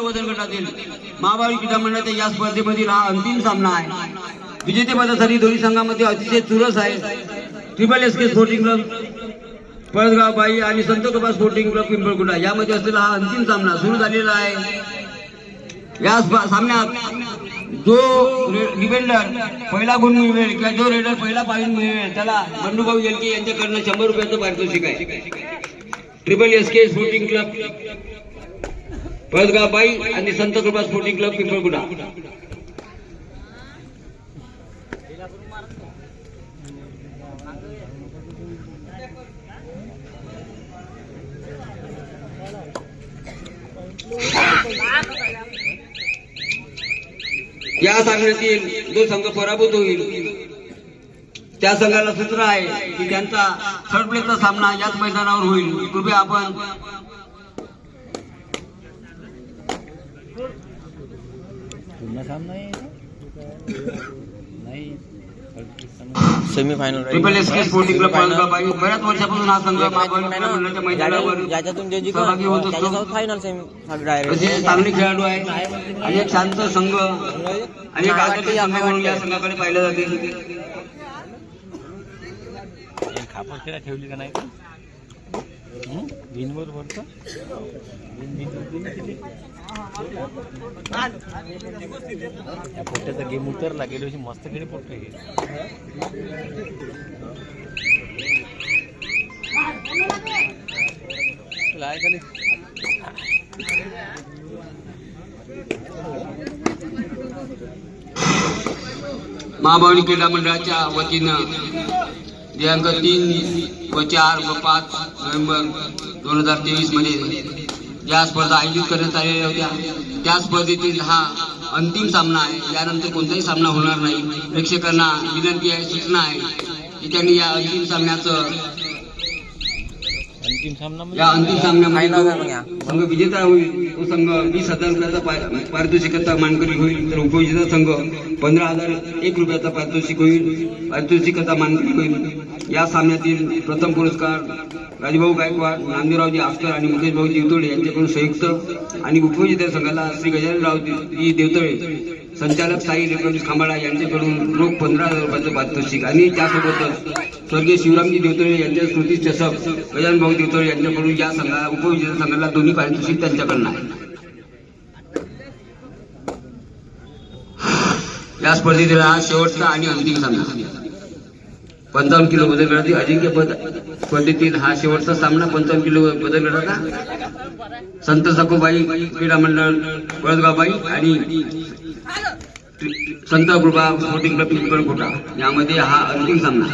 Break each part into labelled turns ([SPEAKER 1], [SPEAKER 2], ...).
[SPEAKER 1] बदल गटातील महाबाळी क्रीडा मंडळाच्या या स्पर्धेमधील हा अंतिम सामना आहे. विजेतेपदासाठी दोन्ही संघामध्ये अतिशय चुरस आहे. Triple S K sporting club Palasgaon Bai आणि संत कृपा स्पोर्टिंग क्लब पिंपळकुटा यामध्ये असलेला हा अंतिम सामना सुरू झालेला आहे. या सामन्यात जो डिफेंडर पहिला गुण मिळवेल किंवा जो रेडर पहिला पॉईंट मिळवेल त्याला बंडूभाऊ येलके यांच्याकडनं शंभर रुपयाचं पारितोषिक आहे. Triple S K sporting club Palasgaon Bai आणि संत कृपा स्पोर्टिंग क्लब पिंपळगुडा. या सामन्यातील जो संघ पराभूत होईल त्या संघाला सूत्र आहे की त्यांचा थर्ड प्लेसचा सामना याच मैदानावर होईल. कृपया आपण
[SPEAKER 2] पूर्ण सामना नाही
[SPEAKER 3] semi final
[SPEAKER 1] triple S K sporting club Palasgaon Bai बऱ्याच वर्षापासून हा संघ महाबळी क्रीडा मंडळाच्या मैदानावर
[SPEAKER 3] ज्याच्यातून जे
[SPEAKER 1] सहभागी होत. असतो
[SPEAKER 3] फायनल सेमी डायरेक्ट
[SPEAKER 1] अतिशय चांगले खेळाडू आहेत. आणि एक शांत संघ. आणि एक आदर्श संघ म्हणून या संघाकडे पाहिलं जाते
[SPEAKER 2] खापर खेळा ठेवली का नाही का हं? बिनवर पोट्याचा गेम उतरला गेल्या अशी मस्त खेळी पोट्ट हे आहे
[SPEAKER 1] क्रीडा मंडळाच्या वतीनं दिनांक तीन व चार व पाच नोव्हेंबर दोन हजार तेवीसमध्ये ज्या स्पर्धा आयोजित करण्यात आलेल्या होत्या त्या स्पर्धेतील हा अंतिम सामना आहे. यानंतर कोणताही सामना होणार नाही. प्रेक्षकांना विनंती आहे सूचना आहे की त्यांनी या अंतिम सामन्याचं
[SPEAKER 2] अंतिम सामना म्हणजे
[SPEAKER 1] या अंतिम सामन्यामध्ये
[SPEAKER 3] या.
[SPEAKER 1] संघ विजेता होईल तो संघ वीस हजार रुपयाचा पा- पारितोषिकाचा मानकरी होईल तर उपविजेता संघ पंधरा हजार एक रुपयाचा पारितोषिक होईल. पारितोषिकाचा मानकरी होईल. या सामन्यातील प्रथम पुरस्कार राजभाऊ गायकवाड नामदेवरावजी आस्कर आणि मुकेशभाऊ देवतळे यांच्याकडून संयुक्त आणि उपविजेत्या संघाला श्री गजाननरावजी देवतळे संचालक साई इलेक्ट्रॉनिक्स खांबाळा यांच्याकडून रोख पंधरा हजार रुपयाचं पारितोषिक आणि त्यासोबतच स्वर्गीय शिवरामजी देवतळे यांच्या स्मृती चषक गजानन भाऊ देवतळे यांच्याकडून या संघाला उपविजेत्या संघाला दोन्ही पारितोषिक त्यांच्याकडनं आहे. या स्पर्धेतील हा शेवटचा आणि अंतिम सामना. पंचावन्न किलो बदल गटातील अजिंक्यपद स्पर्धेतील हा शेवटचा सामना. पंचावन्न किलो बदल गटाचा संत सखोबाई क्रीडा मंडळ वळदगावबाई आणि संत कृपा स्पोर्टिंग क्लब पिंपळकोटा यामध्ये हा अंतिम सामना.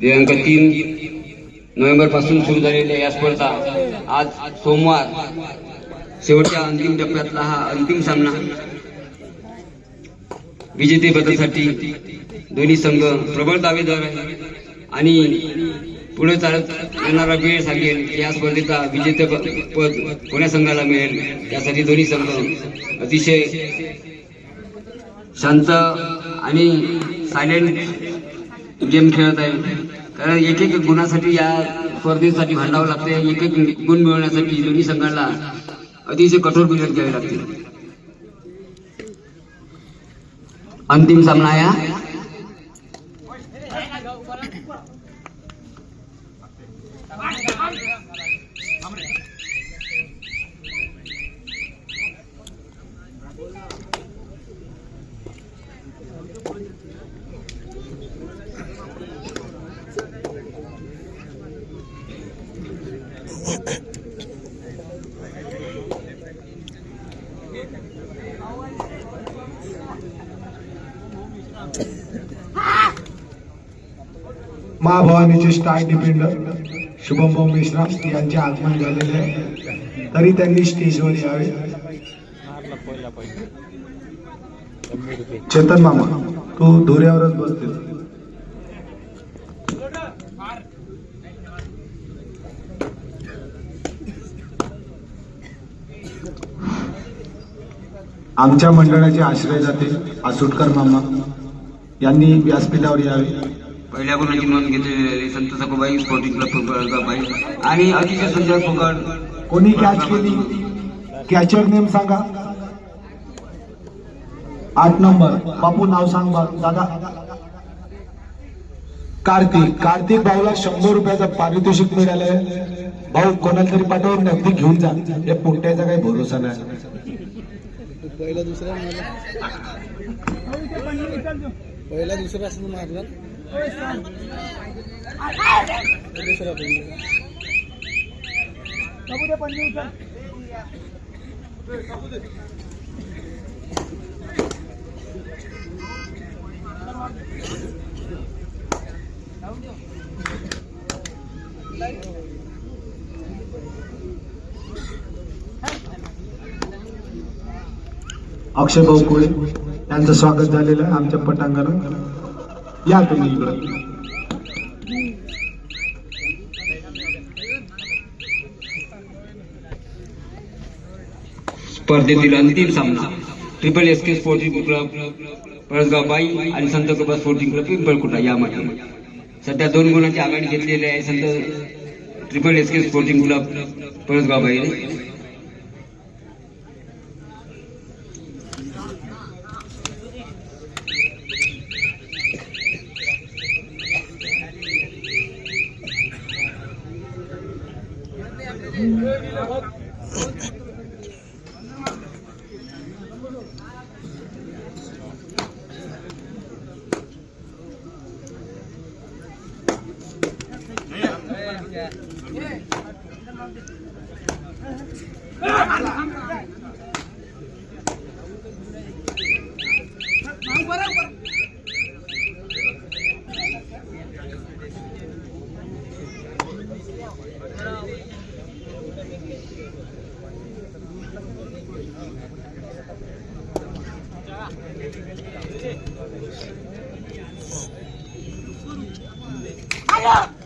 [SPEAKER 1] दिनांक तीन नोव्हेंबरपासून सुरू झालेल्या या स्पर्धा आज सोमवार शेवटच्या अंतिम टप्प्यातला हा अंतिम सामना. विजेतेपदासाठी दोन्ही संघ प्रबळ दावेदार आहे आणि पुढे चालत येणारा वेळ सांगेल या स्पर्धेचा विजेते पद कोण्या संघाला मिळेल? यासाठी दोन्ही संघ अतिशय शांत आणि सायलेंट गेम खेळत आहे कारण एक एक गुणासाठी या स्पर्धेसाठी भांडावं लागते एक एक गुण मिळवण्यासाठी दोन्ही संघाला अतिशय कठोर मेहनत घ्यावी लागते अंतिम सामना आहे हा.
[SPEAKER 4] स्टार डिफेंडर शुभम भाऊ मिश्रा यांचे आगमन झालेले आहे तरी त्यांनी स्टेजवर यावे. चेतन मामा तू धुऱ्यावरच बसतील. आमच्या मंडळाचे आश्रय जाते आसुटकर मामा. यांनी व्यासपीठावर यावे.
[SPEAKER 1] पहिल्या गुणाची नोंद घेतलेली संत सखोबाई स्पोर्टिंग क्लब पळगावबाई आणि अतिशय सुंदर फुकट
[SPEAKER 4] कोणी कॅच केली? कॅचर नेम सांगा. आठ नंबर. बापू नाव सांग बा दादा. कार्तिक. कार्तिक भाऊला शंभर रुपयाचं पारितोषिक मिळालंय. भाऊ कोणाला तरी पाठवून नगदी घेऊन जा. या पोट्याचा काही भरोसा नाही.
[SPEAKER 3] पहिला दुसरा पहिला दुसरा असं मारला. दुसरा
[SPEAKER 4] अक्षय भाऊ कोळी यांचं स्वागत झालेलं आहे आमच्या पटांगणात. या तुम्ही इकडं
[SPEAKER 1] स्पर्धेतील अंतिम सामना triple S K sporting club Palasgaonbai आणि संत कृपा स्पोर्टिंग क्लब पिंपळकुटा यामध्ये सध्या दोन गुणांची आघाडी घेतलेली आहे Sant triple S K sporting club i'm really in a hot 가자!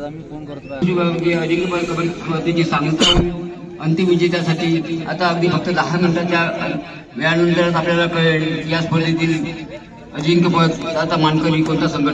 [SPEAKER 1] आज आम्ही फोन करतो अजिंक्यपद कबड्डी स्पर्धेची सांगता अंतिम विजेत्यासाठी आता अगदी फक्त दहा मिनिटाच्या वेळानंतरच आपल्याला कळेल या स्पर्धेतील अजिंक्यपद आता मानकरी कोणत्या संघ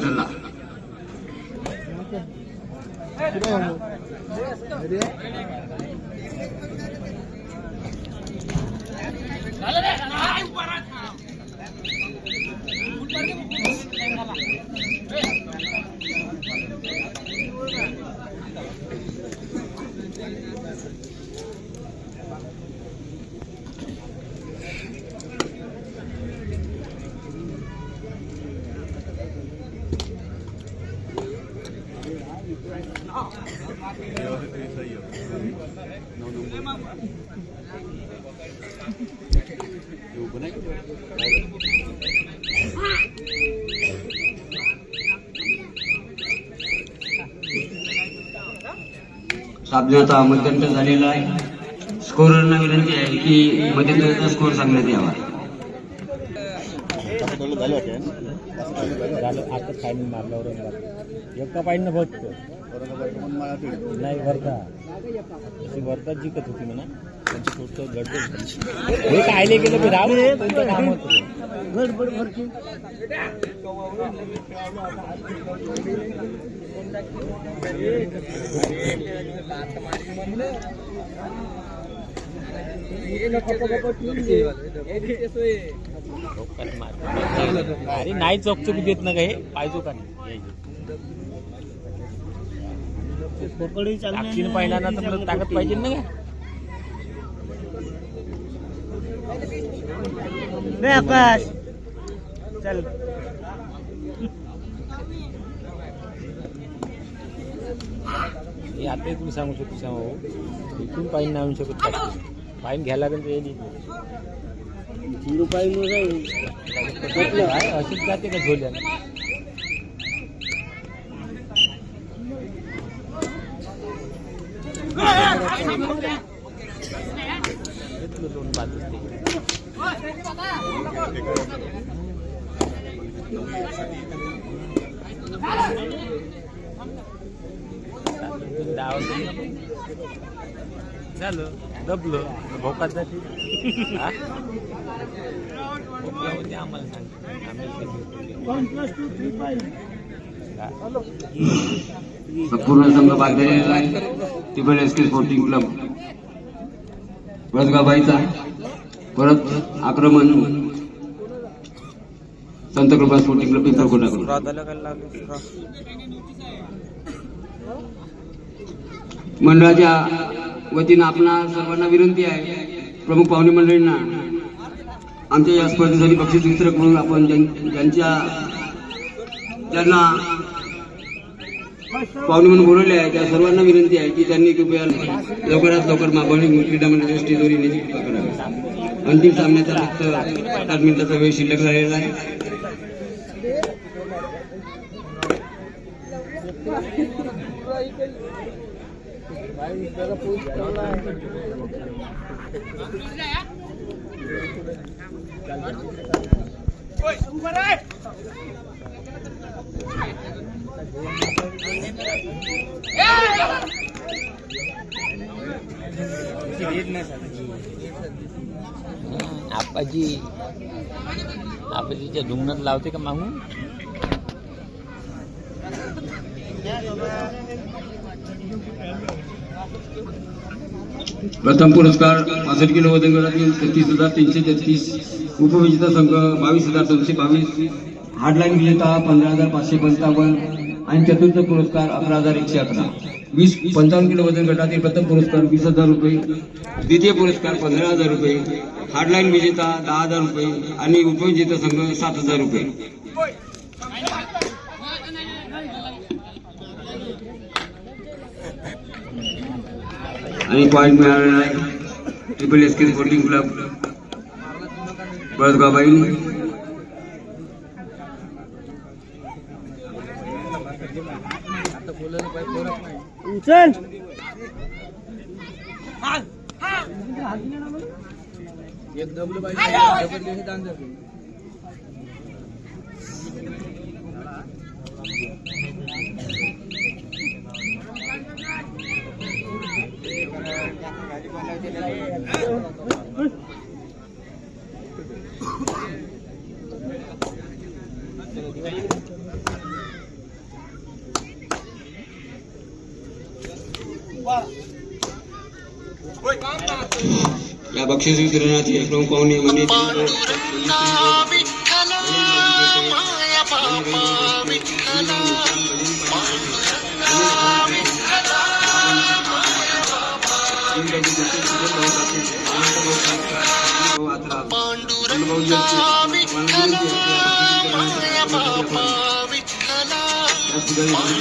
[SPEAKER 1] साबणाचा मध्यंत झालेला आहे. स्कोररना विनंती आहे की मध्यंतराचा स्कोर सांगण्यात यावा.
[SPEAKER 2] एका पाहिजे नाही तशी जिंकत होती म्हणा. त्यांची थोडं गडबड हे कायले गेलं मी काम होतं डोक्यात मार. अरे नाही चकचकी देत ना काही. पाहिजे का नाही. पहिला ना तर ताकद पाहिजे ना काय?
[SPEAKER 3] चल.
[SPEAKER 2] हे आता तुम्ही सांगू शकतो सांगा भाऊ हो. इथून पाईन नाही आणू शकत. पाईन घ्यायला लागेल तर येईल इथे. काय अशीच जाते का झोल्या? दोन पाच ते. डाव झालं? दबलं? भोकात जाते हा? होते आम्हाला?
[SPEAKER 1] संपूर्ण संघ बांधलेला आहे. Triple S K sporting club बळदगाबाईचा परत आक्रमण. संत कृपा स्पोर्टिंग क्लब पिंपळकोटाकडून मंडळाच्या वतीनं आपणा सर्वांना विनंती आहे प्रमुख पाहुणे मंडळींना आमच्या या स्पर्धेसाठी बक्षीस वितरक म्हणून आपण ज्यां- ज्यांच्या ज्यांना पाहुणे म्हणून बोलवले आहे त्या सर्वांना विनंती आहे की त्यांनी कृपया लवकरात लवकर मागवणी क्रीडा मंडळाच्या स्टेजवर येण्याची कृपा करावी अंतिम सामन्याचा फक्त आठ मिनिटाचा वेळ शिल्लक झालेला आहे.
[SPEAKER 2] आपाजी आपाजीच्या धुंगणात लावते का मागून?
[SPEAKER 1] प्रथम पुरस्कार पासष्ट किलो वजन गटातील तेहतीस हजार तीनशे तेहतीस उपविजेता संघ बावीस हजार दोनशे बावीस. हार्डलाईन विजेता पंधरा हजार पाचशे पंचावन्न आणि चतुर्थ पुरस्कार अकरा हजार एकशे अकरा. वीस पंचावन्न किलो वजन गटातील प्रथम पुरस्कार वीस हजार रुपये. द्वितीय पुरस्कार पंधरा हजार रुपये. हार्डलाईन विजेता दहा हजार रुपये आणि उपविजेता संघ सात हजार रुपये. आणि पॉईंट मिळालेला आहे. Triple S K sporting club बळदगाबाई
[SPEAKER 3] चल एक डबल पाहिजे
[SPEAKER 1] या बक्षीस वितरणाचे प्रमुख पाहुणे म्हणजे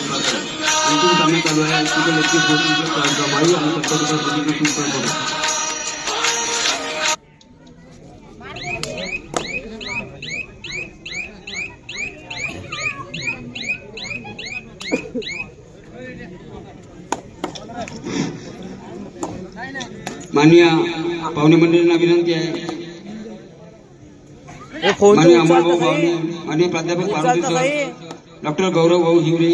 [SPEAKER 1] अंतिम चालू आहे तिथे नक्कीच आणि सत्तर रुपये माननीय पाहुणे मंडळींना विनंती आहे. माननीय प्राध्यापक सर डॉक्टर गौरव भाऊ हिवरे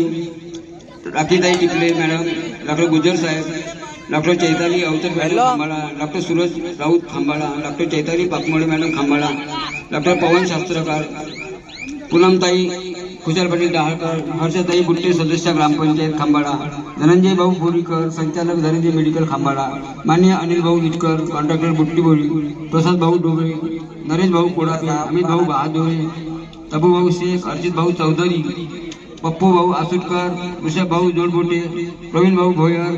[SPEAKER 1] राखीताई टिपले मॅडम डॉक्टर गुजर साहेब doctor Chaitali Avtar madam Khambala doctor Suraj Raut Khambala doctor Chaitali Pakmode madam Khambala doctor Pawan Shastrakar पूनमताई खुशाल पाटील डहाळकर हर्षताई बुट्टे सदस्य ग्रामपंचायत खांबाळा धनंजय भाऊ बोरीकर संचालक धनंजय मेडिकल खांबाळा मान्य अनिल भाऊ विटकर कॉन्ट्रॅक्टर बुट्टी बोरी प्रसाद भाऊ डोबळे नरेश भाऊ कोडापे अमित भाऊ बहादोरे तबू भाऊ शेख अर्जित भाऊ चौधरी पप्पू भाऊ आसुटकर ऋषभ भाऊ जोडबोटे प्रवीण भाऊ भोयर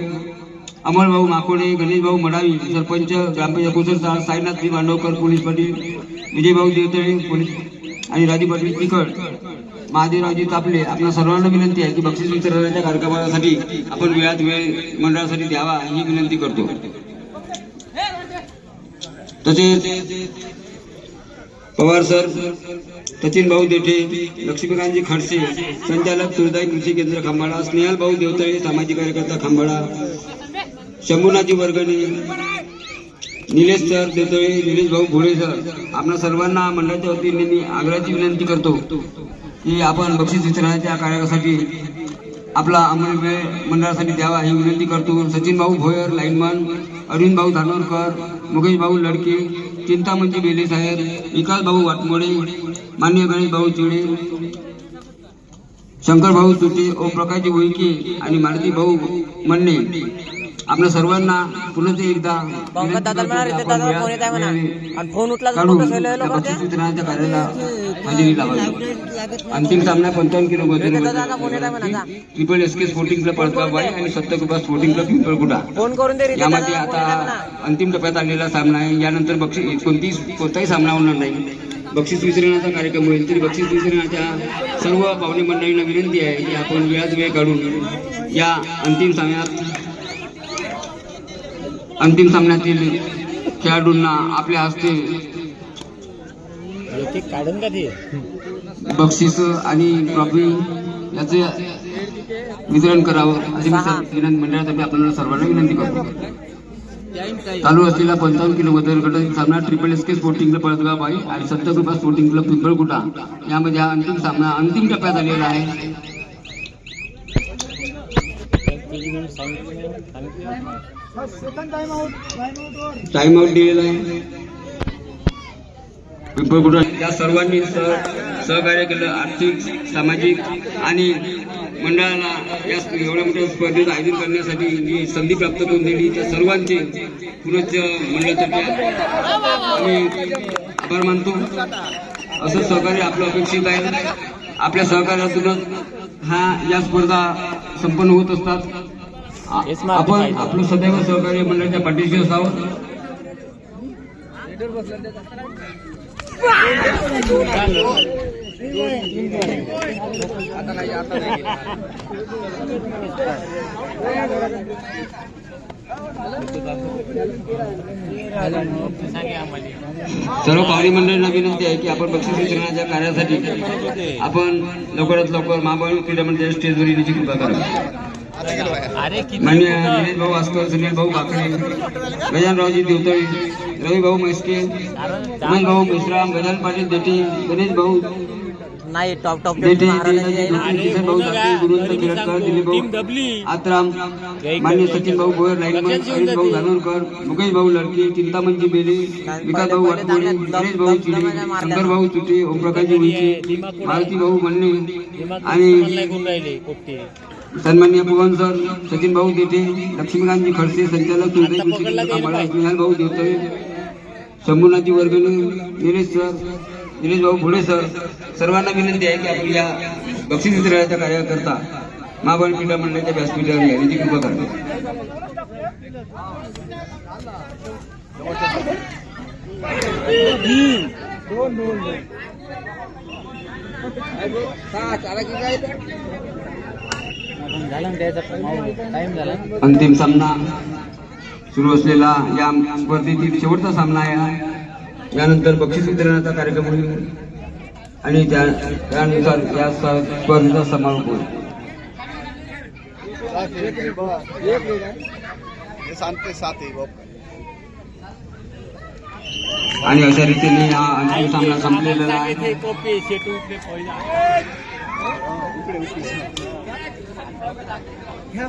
[SPEAKER 1] अमोल भाऊ माकोडे गणेश भाऊ मडावी सरपंच ग्रामपंचायत कुसरसाळ साईनाथ श्री मांडवकर पोलीस पाटील विजय भाऊ देवतळे पोलीस आणि राजू पाटील तिकड महादेवरावजी तापले. आपल्या सर्वांना विनंती आहे की बक्षीस वितरणाच्या कार्यक्रमासाठी आपण वेळात वेळ मंडळासाठी द्यावा ही विनंती करतो. तसेच पवार सर सचिन भाऊ देठे लक्ष्मीकांतजी खडसे संचालक सुरदाई कृषी केंद्र खांबाळा स्नेहल भाऊ देवतळे सामाजिक कार्यकर्ता खांबाळा शंभूनाथजी वर्गणी निलेश सर देतोळे निलेश भाऊ भोळे सर आपण सर्वांना मंडळाच्या वतीने मी आग्रहाची विनंती करतो की आपण बक्षीस वितरणाच्या कार्यासाठी आपला अमोल वेळ मंडळासाठी द्यावा ही विनंती करतो. सचिन भाऊ भोयर लाईनमन अरविंद भाऊ धानोरकर मुकेश भाऊ लडके चिंतामणजी बेले साहेब विकास भाऊ वाटमोडे मान्य गणेश भाऊ चिडे शंकर भाऊ तुटे ओ प्रकाशजी उईके आणि मारुती भाऊ म्हणणे आपल्या सर्वांना पुन्हा एकदा
[SPEAKER 5] रितेश दादा फोन
[SPEAKER 1] कार्याला हजेरी लावावी. अंतिम सामना पंचावन्न kilo. Triple S K sporting club पळगावबाई आणि सत्तर कृपा स्पोर्टिंग क्लब पिंपळकुटा.
[SPEAKER 5] फोन करून
[SPEAKER 1] यामध्ये आता अंतिम टप्प्यात आलेला सामना आहे. यानंतर बक्षीस कोणतीच कोणताही सामना होणार नाही. बक्षीस वितरणाचा कार्यक्रम होईल. तरी बक्षीस वितरणाच्या सर्व पाहुणे मंडळींना विनंती आहे की आपण वेळात वेळ काढून या अंतिम सामन्यात अंतिम सामन्यातील खेळाडूंना आपल्या हस्ते बक्षीस आणि ट्रॉफी याचे वितरण करावं अशी विनंती मंडळातर्फे आपल्याला सर्वांना विनंती करतो. चालू असलेला पंचावन्न किलो वजन गटातील सामना triple S K sporting club Palasgaon Bai आणि सत्तर कृपा स्पोर्टिंग क्लब पिंपळकुटा. यामध्ये हा अंतिम सामना अंतिम टप्प्यात आलेला आहे.
[SPEAKER 2] मिनिट सांगितलं.
[SPEAKER 1] टाइम आउट दिलेला आहे. पिंपळकुटा या सर्वांनी सह सहकार्य केलं. आर्थिक सामाजिक आणि मंडळाला या एवढ्या मोठ्या स्पर्धेचं आयोजन करण्यासाठी जी संधी प्राप्त करून दिली त्या सर्वांचे पुनश्च मंडळातर्फे आम्ही आभार मानतो. असं सहकार्य आपलं अपेक्षित आहे. आपल्या सहकार्यातूनच हा या स्पर्धा संपन्न होत असतात. आपण. आपलं सदैव सहकार्य मंडळाच्या पाठीशी असावं. सर्व पाहुणे मंडळींना विनंती आहे की आपण बक्षीस वितरणाच्या कार्यासाठी आपण लवकरात लवकर महाबळ क्रीडा मंडळ स्टेजवर येण्याची कृपा
[SPEAKER 2] किती
[SPEAKER 1] मान्य निलेश भाऊ आस्कर सुनील भाऊ बाकरे गजानरावजी देवतळे रवी भाऊ म्हैसके उमेश भाऊ मेश्राम गजान पाटील देठे गणेश भाऊ
[SPEAKER 5] नाही टॉप टॉप
[SPEAKER 1] देठे
[SPEAKER 5] महाराजांची
[SPEAKER 1] देठाजी
[SPEAKER 5] आहे ना.
[SPEAKER 1] जोशी, किसन भाऊ गुरुवंत किरटकर दिलीप
[SPEAKER 2] टीम
[SPEAKER 1] भाऊ आत्राम मान्य सचिन भाऊ भोयर लाईनमन अनिल भाऊ धानोरकर मुकेश भाऊ लडके चिंतामणजी बेले विकास भाऊ वाटमोडे गणेश भाऊ चिडे शंकर भाऊ तुटे ओमप्रकाशजी उईके मारुती भाऊ म्हणणे
[SPEAKER 2] आणि
[SPEAKER 1] सन्मान्य पवन सर सचिन भाऊ देठे लक्ष्मीकांतजी खडसे संचालक स्नेहल भाऊ देवतळे शंभूनाथजी वर्गणी निलेश सर निलेश भाऊ भोळे सर सर्वांना विनंती आहे की आपण या बक्षीस वितरणाच्या कार्याकरता महाबळ क्रीडा मंडळाच्या व्यासपीठावर येण्याची कृपा करतो
[SPEAKER 5] झाला ना त्याचा टाइम झाला
[SPEAKER 1] अंतिम सामना सुरू असलेला या स्पर्धेतील शेवटचा सामना आहे. हा. यानंतर बक्षीस वितरणाचा कार्यक्रम होईल. आणि त्या त्यानुसार या स्पर्धेचा समारोप होईल.
[SPEAKER 3] ही
[SPEAKER 2] आणि अशा रीतीने हा अंतिम सामना संपलेला आहे.
[SPEAKER 6] ह्या